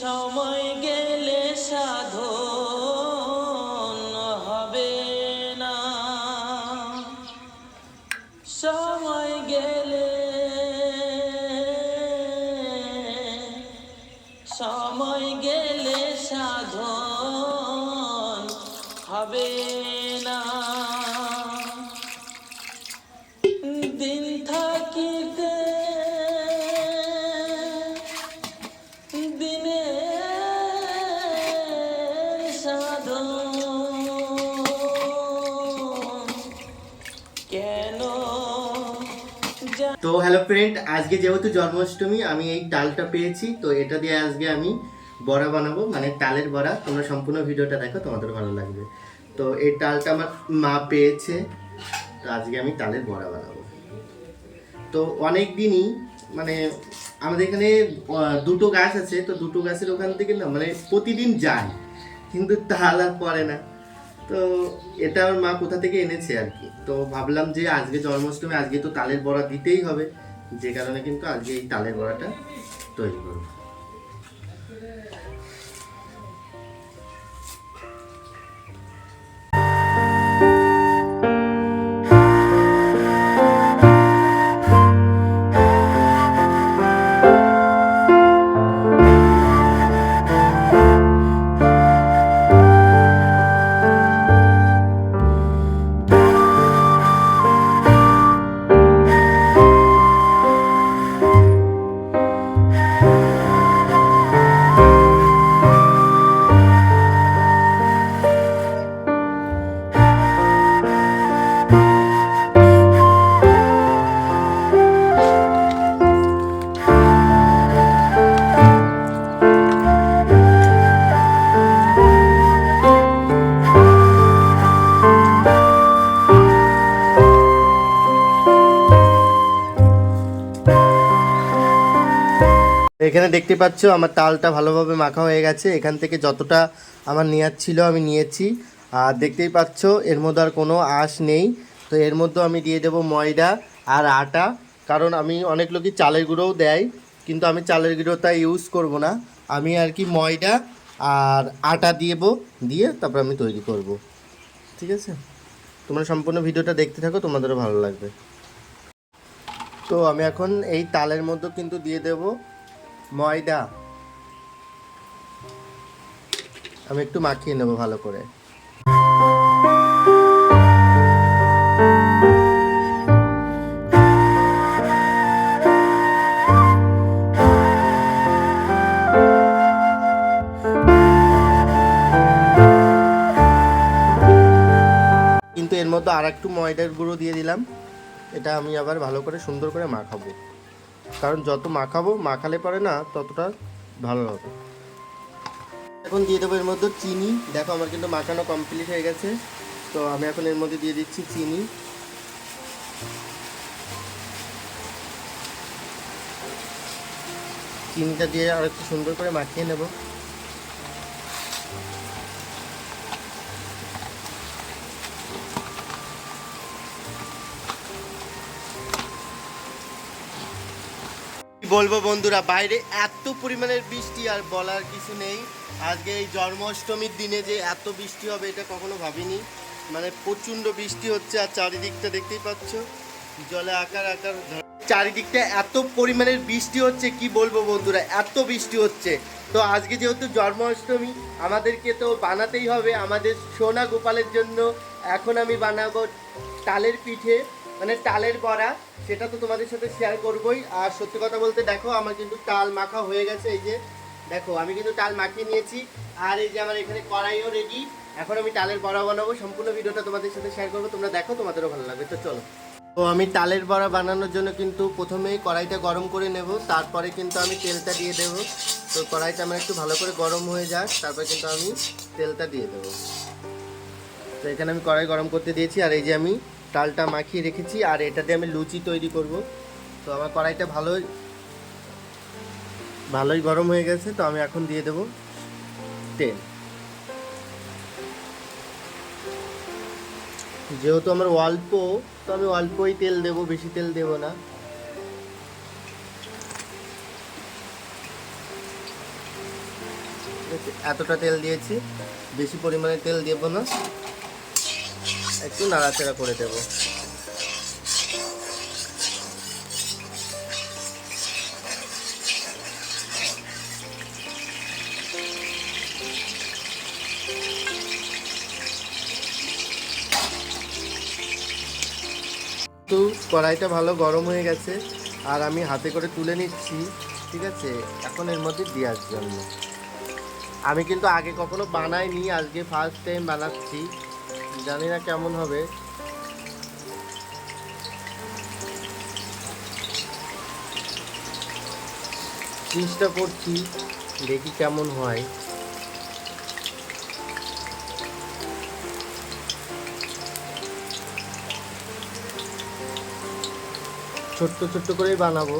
সময় গেলে সাধন হবে না। সময় গেলে সময় গেলে সাধন হবে না। দিন থাকিতে হ্যালো ফ্রেন্ড আজকে যেহেতু জন্মাষ্টমী, আমি এই তালটা পেয়েছি, তো এটা দিয়ে আজকে আমি বড়া বানাবো মানে তালের বড়া। তোমরা সম্পূর্ণ ভিডিওটা দেখো, তোমাদের ভালো লাগবে। তো এই তালটা আমার মা পেয়েছে, তো আজকে আমি তালের বড়া বানাবো। তো অনেক দিনই মানে আমাদের এখানে দুটো গাছ আছে, তো দুটো গাছের ওখান থেকে না মানে প্রতিদিন যায়, কিন্তু তাল আর পরে না। তো এটা আমার মা কোথা থেকে এনেছে আর কি? তো ভাবলাম যে আজকে জন্মাষ্টমী, আজকে তো তালের বড়া দিতেই হবে। যে কারণে কিন্তু আজকে এই তালের বড়াটা তৈরি করব। এখানে দেখতে পাচ্ছ, আমার তালটা ভালোভাবে মাখা হয়ে গেছে। এখান থেকে যতটা আমার নেওয়ার ছিল আমি নিয়েছি। আর দেখতেই পাচ্ছ, এর মধ্যে আর কোনো আঁশ নেই। তো এর মধ্যে আমি দিয়ে দেবো ময়দা আর আটা। কারণ আমি অনেক লোকই চালের গুঁড়োও দেয়, কিন্তু আমি চালের গুঁড়োটা ইউজ করব না। আমি আর কি ময়দা আর আটা দিয়েবো, দিয়ে তারপর আমি তৈরি করব। ঠিক আছে? তোমরা সম্পূর্ণ ভিডিওটা দেখতে থাকো, তোমাদেরও ভালো লাগবে। তো আমি এখন এই তালের মধ্যে কিন্তু দিয়ে দেবো। ময়দা। আমি একটু মাখিয়ে নেব ভালো করে। কিন্তু এর মধ্যে আর একটু ময়দার গুঁড়ো দিয়ে দিলাম। এটা আমি আবার ভালো করে সুন্দর করে মাখাবো। কারণ যত মাখাবো, মাখালে পারে না ততটা ভালো হবে। এখন দিয়ে দেবো এর মধ্যে চিনি। দেখো আমার কিন্তু মাখানো কমপ্লিট হয়ে গেছে। তো আমি এখন এর মধ্যে দিয়ে দিচ্ছি চিনি। চিনিটা দিয়ে আর একটু সুন্দর করে মাখিয়ে নেব। বলব বন্ধুরা, বাইরে এত পরিমাণের বৃষ্টি আর বলার কিছু নেই। আজকে এই জন্মাষ্টমীর দিনে যে এত বৃষ্টি হবে, এটা কখনো ভাবিনি। মানে প্রচণ্ড বৃষ্টি হচ্ছে আর চারিদিকটা দেখতেই পাচ্ছ। জলে আকার আকার চারিদিকটা এত পরিমাণের বৃষ্টি হচ্ছে, কি বলব বন্ধুরা, এত বৃষ্টি হচ্ছে। তো আজকে যেহেতু জন্মাষ্টমী, আমাদেরকে তো বানাতেই হবে আমাদের সোনা গোপালের জন্য। এখন আমি বানাবো তালের পিঠে মানে তালের বড়া, সেটা তো তোমাদের সাথে শেয়ার করবই। আর সত্যি কথা বলতে দেখো, আমার কিন্তু তাল মাখা হয়ে গেছে, এই যে দেখো, আমি কিন্তু তাল মাখিয়ে নিয়েছি। আর এই যে আমার এখানে কড়াইও রেডি এখন আমি তালের বড়া বানাবো, সম্পূর্ণ ভিডিওটা তোমাদের সাথে শেয়ার করব, তোমরা দেখো, তোমাদেরও ভালো লাগবে, তো চলো। তো আমি তালের বড়া বানানোর জন্য কিন্তু প্রথমেই কড়াইটা গরম করে নেব, তারপরে কিন্তু আমি তেলটা দিয়ে দেব। তো কড়াইটা আমার একটু ভালো করে গরম হয়ে যাক, তারপরে কিন্তু আমি তেলটা দিয়ে দেবো। তো এখানে আমি কড়াই গরম করতে দিয়েছি, আর এই যে আমি তালটা মাখিয়ে রেখেছি আর এটা দিয়ে আমি লুচি তৈরি করব। তো আমার কড়াইটা ভালোই ভালোই গরম হয়ে গেছে, তো আমি এখন দিয়ে দেব তেল। যেহেতু আমার অল্প, তো আমি অল্পই তেল দেব, বেশি তেল দেব না। এতটা তেল দিয়েছি, বেশি পরিমাণে তেল দেবো না। একটু নাড়াচাড়া করে দেবো। তো কড়াইটা ভালো গরম হয়ে গেছে, আর আমি হাতে করে তুলে নিচ্ছি, ঠিক আছে? এখন এর মধ্যে দেওয়ার জন্য। আমি কিন্তু আগে কখনো বানাইনি, আজকে ফার্স্ট টাইম বানাচ্ছি। জানি না কেমন হবে। চেষ্টা করছি দেখি কেমন হয়। ছোট্ট ছোট্ট করেই বানাবো।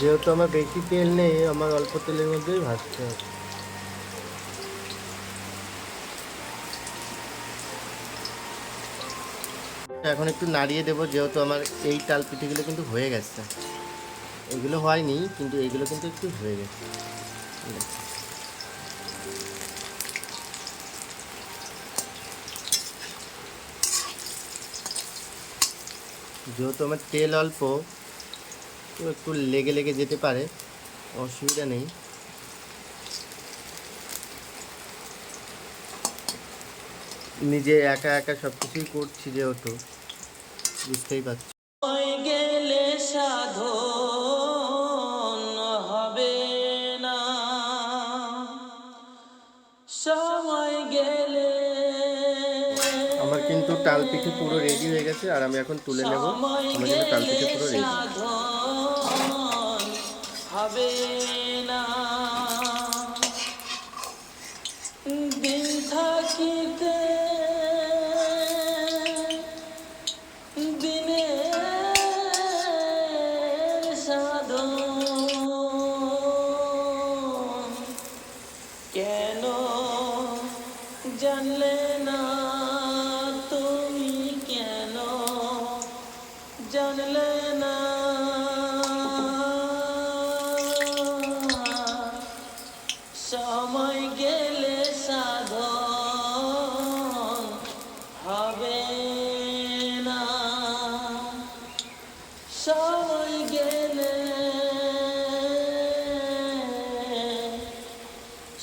যেহেতু আমার বেশি তেল নেই, আমার অল্প তেলের মধ্যেই ভাজতে হবে। এখন একটু নাড়িয়ে দেবো, যেহেতু আমার এই তাল পিঠেগুলো কিন্তু হয়ে গেছে। এগুলো হয়নি, কিন্তু এগুলো কিন্তু একটু হয়ে গেছে। যেহেতু আমার তেল অল্প একটু লেগে লেগে যেতে পারে। অসুবিধা নেই। নিজে একা একা সব কিছুই করছি যেহেতু। বুঝতেই পারছি। গেলে সাধন হবে না। সময় গেলে আমার কিন্তু তাল পিঠে পুরো রেডি হয়ে গেছে আর আমি এখন তুলে নেব। আমার কিন্তু তাল পিঠে পুরো রেডি হবে না। দিন থাকিতে দিনে সাধন। কেন জানলে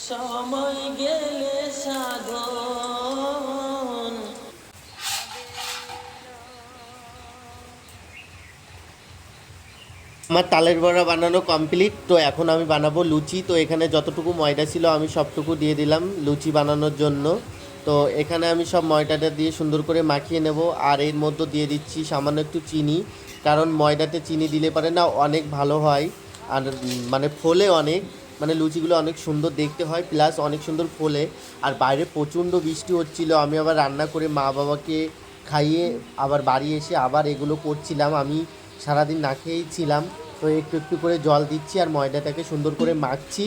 সময় গেলে সাধন। আমার তালের বড়া বানানো কমপ্লিট তো এখন আমি বানাবো লুচি। তো এখানে যতটুকু ময়দা ছিল আমি সবটুকু দিয়ে দিলাম লুচি বানানোর জন্য। তো এখানে আমি সব ময়দাটা দিয়ে সুন্দর করে মাখিয়ে নেব। আর এর মধ্যে দিয়ে দিচ্ছি সামান্য একটু চিনি, কারণ ময়দাতে চিনি দিলে পারে না অনেক ভালো হয়। আর মানে ফোলে অনেক। মানে লুচিগুলো অনেক সুন্দর দেখতে হয় প্লাস অনেক সুন্দর ফোলে। আর বাইরে প্রচণ্ড বৃষ্টি হচ্ছিল, আমি আবার রান্না করে মা বাবাকে খাইয়ে আবার বাড়ি এসে আবার এগুলো করছিলাম। আমি সারাদিন না খেয়েই ছিলাম, তো একটু একটু করে জল দিচ্ছি আর ময়দাটাকে সুন্দর করে মাখছি,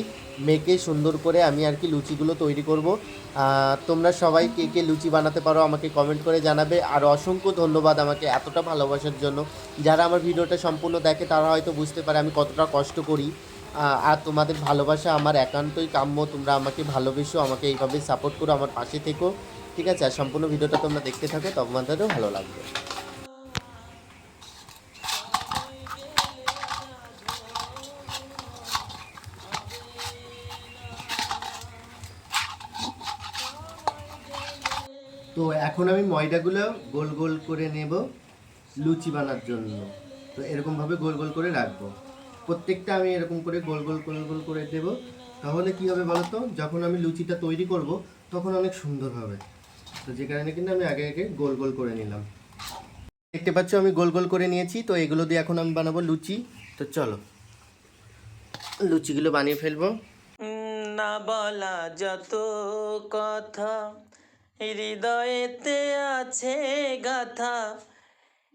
মেখে সুন্দর করে আমি আর কি লুচিগুলো তৈরি করব। তোমরা সবাই কে কে লুচি বানাতে পারো আমাকে কমেন্ট করে জানাবে। আর অসংখ্য ধন্যবাদ আমাকে এতটা ভালোবাসার জন্য। যারা আমার ভিডিওটা সম্পূর্ণ দেখে তারা হয়তো বুঝতে পারে আমি কতটা কষ্ট করি। আর তোমাদের ভালোবাসা আমার একান্তই কাম্য। তোমরা আমাকে ভালোবেসো, আমাকে এইভাবে সাপোর্ট করো, আমার পাশে থেকো। ঠিক আছে, আর সম্পূর্ণ ভিডিওটা তোমরা দেখতে থাকো, তোমাদেরও ভালো লাগবে। তো এখন আমি ময়দাগুলো গোল গোল করে নেব, লুচি বানার জন্য। তো এরকমভাবে গোল গোল করে রাখব। প্রত্যেকটা আমি এরকম করে গোল গোল গোল গোল করে দেব। তাহলে কি হবে বলো তো? যখন আমি লুচিটা তৈরি করব, তখন অনেক সুন্দর হবে। তো যে কারণে কিন্তু আমি আগে আগে গোল গোল করে নিলাম। দেখতে পাচ্ছ আমি গোল গোল করে নিয়েছি, তো এগুলো দিয়ে এখন আমি বানাবো লুচি। তো চলো, লুচিগুলো বানিয়ে ফেলব। না বলা যত কথা, হৃদয়েতে আছে গাথা।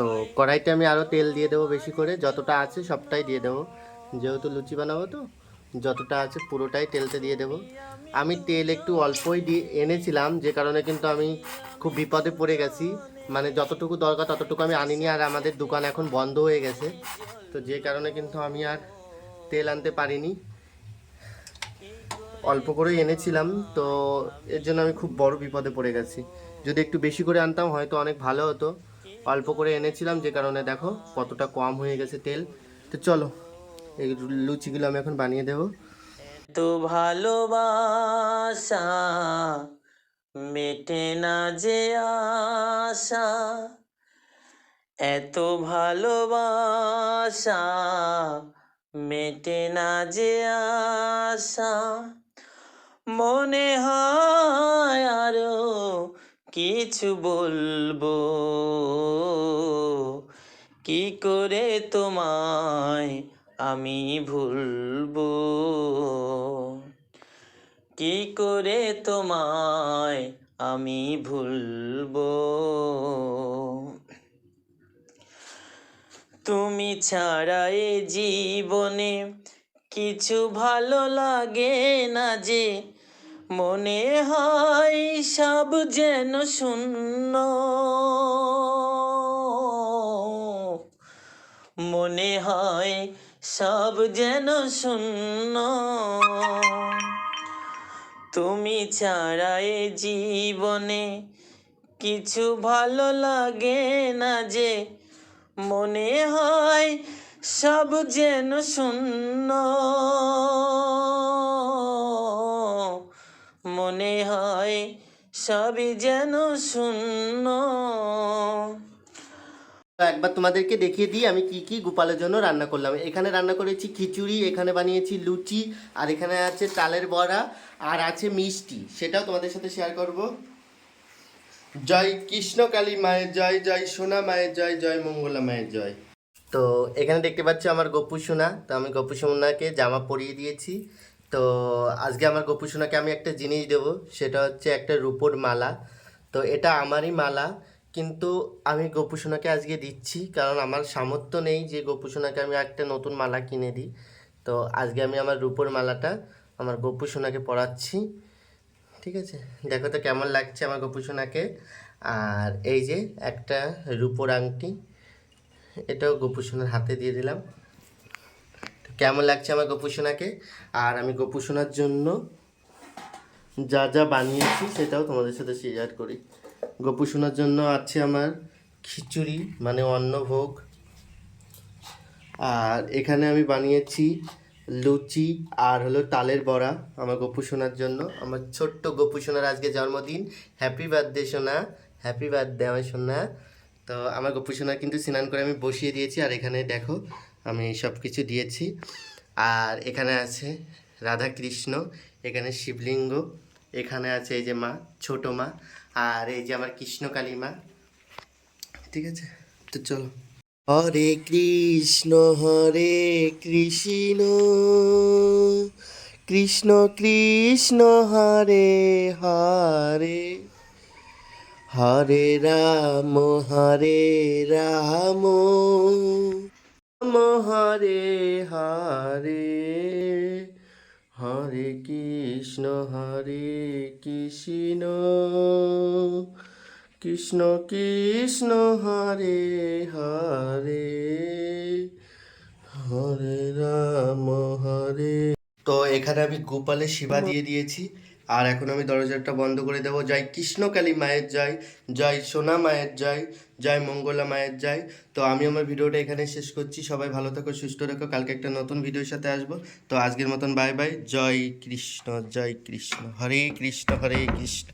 তো কড়াইতে আমি আরও তেল দিয়ে দেবো বেশি করে, যতটা আছে সবটাই দিয়ে দেবো। যেহেতু লুচি বানাবো তো, যতটা আছে পুরোটাই তেলতে দিয়ে দেবো। আমি তেল একটু অল্পই দিয়ে এনেছিলাম, যে কারণে কিন্তু আমি খুব বিপদে পড়ে গেছি। মানে যতটুকু দরকার ততটুকু আমি আনিনি, আর আমাদের দোকান এখন বন্ধ হয়ে গেছে। তো যে কারণে কিন্তু আমি আর তেল আনতে পারিনি। অল্প করে এনেছিলাম, তো এর জন্য আমি খুব বড় বিপদে পড়ে গেছি। যদি একটু বেশি করে আনতাম হয়তো অনেক ভালো হতো। অল্প করে এনেছিলাম, যে কারণে দেখো কতটা কম হয়ে গেছে তেল। তো চলো, এই লুচিগুলো আমি এখন বানিয়ে দেবো। তো ভালোবাসা, মেটে না যে আশা। এত ভালোবাসা, মেটে না যে আশা। মনে হয় আরও কিছু বলব? কি করে তোমায় আমি ভুলবো? কি করে তোমায় আমি ভুলবো? তুমি ছাড়া এ জীবনে কিছু ভালো লাগে না যে মনে হয় সব যেন শূন্য। মনে হয় সব যেন শূন্য। তুমি ছাড়া এ জীবনে কিছু ভালো লাগে না যে মনে হয় সব যেন শূন্য। মনে হয় সবই যেন শূন্য। একবার তোমাদেরকে দেখিয়ে দিই, আমি কি কি গোপালের জন্য রান্না করলাম। এখানে রান্না করেছি খিচুড়ি, এখানে বানিয়েছি লুচি, আর এখানে আছে চালের বড়া, আর আছে মিষ্টি। সেটাও তোমাদের সাথে শেয়ার করব। জয় কৃষ্ণ কালী মায়ের জয় জয় সোনা মায়ের জয় জয় মঙ্গলা মায়ের জয়। তো এখানে দেখতে পাচ্ছ আমার গপু সোনা। তো আমি গপু সোনাকে জামা পরিয়ে দিয়েছি। তো আজকে আমার গপু সোনাকে আমি একটা জিনিস দেব, সেটা হচ্ছে একটা রূপোর মালা। তো এটা আমারই মালা, কিন্তু আমি গপু সোনাকে আজকে দিচ্ছি, কারণ আমার সামর্থ্য নেই যে গপু সোনাকে আমি একটা নতুন মালা কিনে দিই। তো আজকে আমি আমার রূপোর মালাটা আমার গপু সোনাকে পরাচ্ছি। ঠিক আছে? দেখো তো কেমন লাগছে আমার গপু সোনাকে। আর এই যে একটা রূপোর আংটি, এটাও গপু সোনার হাতে দিয়ে দিলাম। কেমন লাগছে আমার গপু সোনাকে আর আমি গপু সোনার জন্য যা যা বানিয়েছি সেটাও তোমাদের সাথে শেয়ার করি। গপু সোনার জন্য আছে আমার খিচুড়ি মানে অন্নভোগ। আর এখানে আমি বানিয়েছি লুচি আর হলো তালের বড়া আমার গপু সোনার জন্য। আমার ছোট্ট গপু সোনার আজকে জন্মদিন। হ্যাপি বার্থডে সোনা। হ্যাপি বার্থডে আমার সোনা। তো আমার গপু সোনা কিন্তু স্নান করে আমি বসিয়ে দিয়েছি। আর এখানে দেখো আমি সব কিছু দিয়েছি। আর এখানে আছে রাধা কৃষ্ণ এখানে শিবলিঙ্গ, এখানে আছে এই যে মা, ছোট মা, আর এই যে আমার কৃষ্ণকালী মা। ঠিক আছে? তো চলো। হরে কৃষ্ণ হরে কৃষ্ণ কৃষ্ণ কৃষ্ণ, হরে হরে হরে রাম হরে রাম। হরে হরে হরে কৃষ্ণ হরে কৃষ্ণ কৃষ্ণ কৃষ্ণ, হরে হরে হরে রাম, হরে। তো এখানে আমি গোপালে শিবা দিয়ে দিয়েছি। আর এখন আমি দরজাটা বন্ধ করে দেবো। জয় কৃষ্ণকালী মায়ের জয় জয় সোনা মায়ের জয় জয় মঙ্গলা মায়ের জয়। তো আমি আমার ভিডিওটা এখানে শেষ করছি। সবাই ভালো থাকো, সুস্থ রাখো কালকে একটা নতুন ভিডিওর সাথে আসব। তো আজকের মতন বাই বাই জয় কৃষ্ণ জয় কৃষ্ণ। হরে কৃষ্ণ হরে কৃষ্ণ।